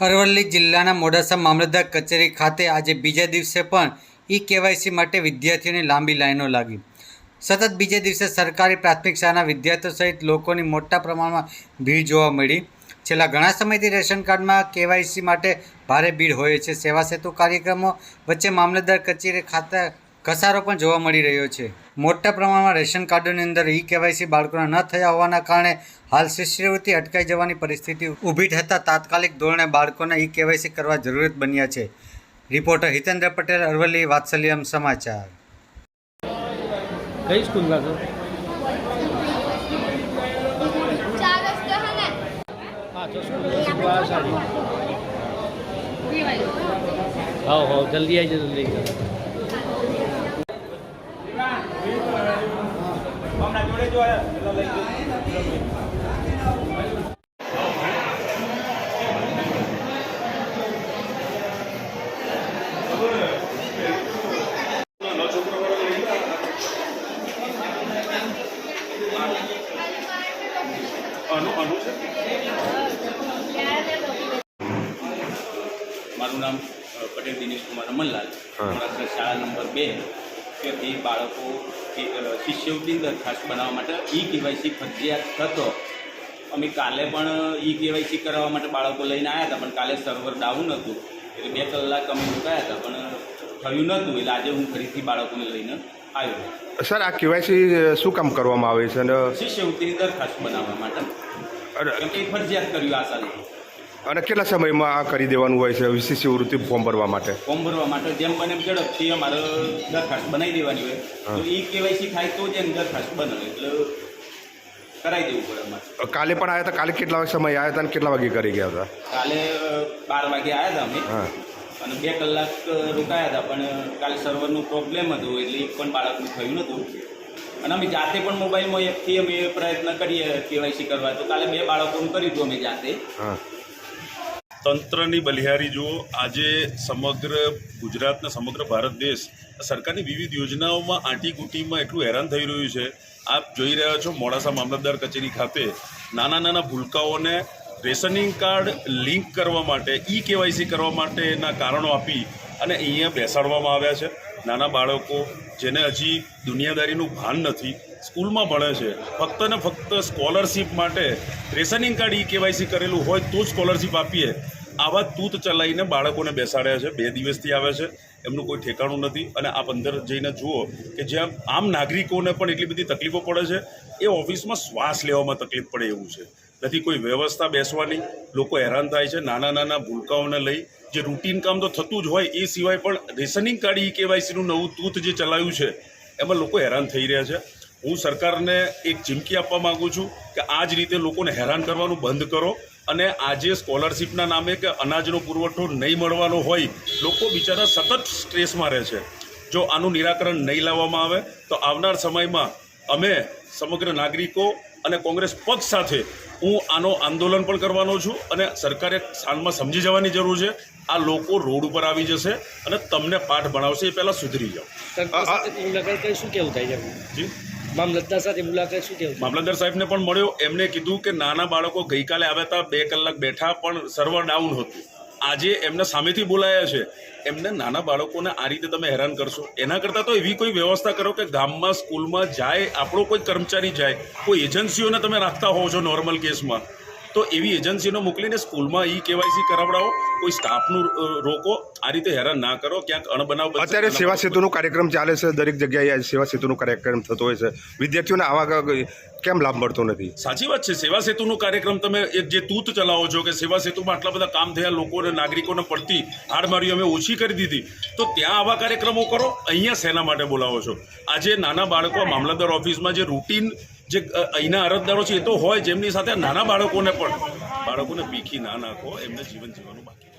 અરવલ્લી જિલ્લાના મોડાસા મામલતદાર કચેરી ખાતે આજે બીજા દિવસે પણ ઈ કેવાયસી માટે વિદ્યાર્થીઓની લાંબી લાઈનો લાગી. સતત બીજે દિવસે સરકારી પ્રાથમિક શાળાના વિદ્યાર્થીઓ સહિત લોકોની મોટા પ્રમાણમાં ભીડ જોવા મળી. છેલ્લા ઘણા સમયથી રેશન કાર્ડમાં કેવાયસી માટે ભારે ભીડ હોય છે. સેવા સેતુ કાર્યક્રમો વચ્ચે મામલતદાર કચેરી ખાતે ઘસારો પણ જોવા મળી રહ્યો છે. મોટા પ્રમાણમાં રેશન કાર્ડોની અંદર ઈ કેવાયસી બાળકોના ન થયા હોવાના કારણે હાલ શિષ્યવૃત્તિ અટકાઈ જવાની પરિસ્થિતિ ઊભી થતાં તાત્કાલિક ધોરણે બાળકોને ઈ કેવાયસી કરવા જરૂરત બન્યા છે. રિપોર્ટર હિતેન્દ્ર પટેલ અરવલ્લી વાત્સલ્યમ સમાચાર. કઈ છો? રસ્તે હે ને. હા તો શીખવા સારી હા હા જલ્દી આવી મારું નામ પટેલ દિનેશ કુમાર અમનલાલ મોડાસા શાળા નંબર બે. કે એ બાળકો કે, અ, શિષ્યવૃત્તિ દરખાસ્ત બનાવવા માટે ઈ કેવાયસી ફરજિયાત થતો અમે કાલે પણ ઈ કેવાયસી કરાવવા માટે બાળકો લઈને આવ્યા હતા પણ કાલે સર્વર ડાઉન હતું. એટલે બે કલાક અમે રોકાયા હતા પણ થયું નહોતું. એટલે આજે હું ફરીથી બાળકોને લઈને આવ્યો સર આ કેવાયસી શું કામ કરવામાં આવે છે? અને શિષ્યવૃત્તિની દરખાસ્ત બનાવવા માટે. ફરજિયાત કર્યું આ સાલે. અને કેટલા સમયમાં આ કરી દેવાનું હોય છે? વિશેષ વૃત્તિ ફોર્મ ભરવા માટે. ફોર્મ ભરવા માટે જેમ બને એમ ઝડપથી અમારે દરખાસ્ત બનાવી દેવાની હોય. તો ઈ કેવાયસી થાય તો જ એની દરખાસ્ત બને એટલે કરાવી દેવું પડે અમારે. કાલે પણ આવ્યા હતા? કાલે કેટલા સમય આવ્યા હતા અને કેટલા વાગે કરી ગયા હતા? કાલે બાર વાગે આવ્યા હતા અમે. અને બે કલાક રોકાયા હતા પણ કાલે સર્વરનું પ્રોબ્લેમ હતું એટલે એક પણ બાળકનું થયું નહોતું. અને અમે જાતે પણ મોબાઈલમાં એકથી અમે પ્રયત્ન કરીએ કેવાયસી કરવા. તો કાલે બે બાળકોનું કર્યું હતું અમે જાતે. હા. તંત્રની બલિહારી જુઓ, આજે સમગ્ર ગુજરાતને, સમગ્ર ભારત દેશ સરકારની વિવિધ યોજનાઓમાં આંટીકૂટીમાં એટલું હેરાન થઈ રહ્યું છે. આપ જોઈ રહ્યા છો, મોડાસા મામલતદાર કચેરી ખાતે નાના નાના ભૂલકાઓને રેશનિંગ કાર્ડ લિંક કરવા માટે ઈ કેવાયસી કરવા માટેના કારણો આપી અને અહીંયા બેસાડવામાં આવ્યા છે. નાના બાળકો જેને હજી દુનિયાદારીનું ભાન નથી, સ્કૂલમાં ભણે છે, ફક્ત ને ફક્ત સ્કોલરશિપ માટે રેશનિંગ કાર્ડ ઈ કેવાયસી કરેલું હોય તો જ સ્કોલરશિપ આપીએ. આવા તૂત ચલાવીને બાળકોને બેસાડ્યા છે. બે દિવસથી આવે છે. એમનું કોઈ ઠેકાણું નથી. અને આપ અંદર જઈને જુઓ કે જ્યાં આમ નાગરિકોને પણ એટલી બધી તકલીફો પડે છે, એ ઓફિસમાં શ્વાસ લેવામાં તકલીફ પડે એવું છે. નથી, કોઈ વ્યવસ્થા બેસવાની. લોકો હેરાન થાય છે. નાના નાના ભૂલકાઓને લઈ જે રૂટીન કામ તો થતું જ હોય, એ સિવાય પણ રેશનિંગ કાર્ડ ઈ કેવાયસીનું નવું તૂથ જે ચલાવ્યું છે, એમાં લોકો હેરાન થઈ રહ્યા છે. હું સરકારને એક ચીમકી આપવા માગું છું કે આ જ રીતે લોકોને હેરાન કરવાનું બંધ કરો અને આજે સ્કોલરશિપના નામે કે અનાજનો પુરવઠો નહીં મળવાનો હોય, લોકો બિચારા સતત સ્ટ્રેસમાં રહે છે. જો આનું નિરાકરણ નહીં લાવવામાં આવે, તો આવનાર સમયમાં અમે સમગ્ર નાગરિકો અને કોંગ્રેસ પક્ષ સાથે હું આનો આંદોલન પણ કરવાનો છું અને સરકારે સ્થાનમાં સમજી જવાની જરૂર છે. આ લોકો રોડ ઉપર આવી જશે અને તમને પાઠ ભણાવશે એ પહેલાં સુધરી જાઓ. મુલાકાત શું કેવું થાય છે જી? મામલતદાર સાથે મુલાકાત શું કેવું મામલતદાર સાહેબને પણ મળ્યો એમને કીધું કે નાના બાળકો ગઈકાલે આવ્યા હતા બે કલાક બેઠા પણ સર્વર ડાઉન હતું. આજે એમને સામેથી બોલાયા છે. એમને નાના બાળકોને આ રીતે તમે હેરાન કરશો. એના કરતાં તો એવી કોઈ વ્યવસ્થા કરો કે ગામમાં, સ્કૂલમાં જાય, આપણો કોઈ કર્મચારી જાય. કોઈ એજન્સીઓને તમે રાખતા હોવ છો નોર્મલ કેસમાં તો એવી એજન્સીનો મોકલીને સ્કૂલમાં ઈ કેવાયસી કરાવડાવો કોઈ સ્ટાફનું રોકો આ રીતે હેરાન ના કરો ક્યાંક અણબનાવ અત્યારે સેવા સેતુનો કાર્યક્રમ ચાલે છે દરેક જગ્યાએ સેવા સેતુનો કાર્યક્રમ થતો હોય છે. વિદ્યાર્થીઓને આવા કેમ લાભ મળતો નથી? સાચી વાત છે સેવા સેતુનો કાર્યક્રમ તમે એક જે તૂત ચલાવો છો કે સેવા સેતુમાં આટલા બધા કામ થયા લોકોને નાગરિકોને પડતી હાડમારી અમે ઓછી કરી દીધી તો ત્યાં આવા કાર્યક્રમો કરો અહીંયા શેના માટે બોલાવો છો? આજે નાના બાળકો મામલતદાર ઓફિસમાં જે રૂટીન જે અહીંના અરજદારો છે એ તો હોય, જેમની સાથે નાના બાળકોને પણ. બાળકોને ભીખી ના નાખો, એમને જીવન જીવવાનું બાકી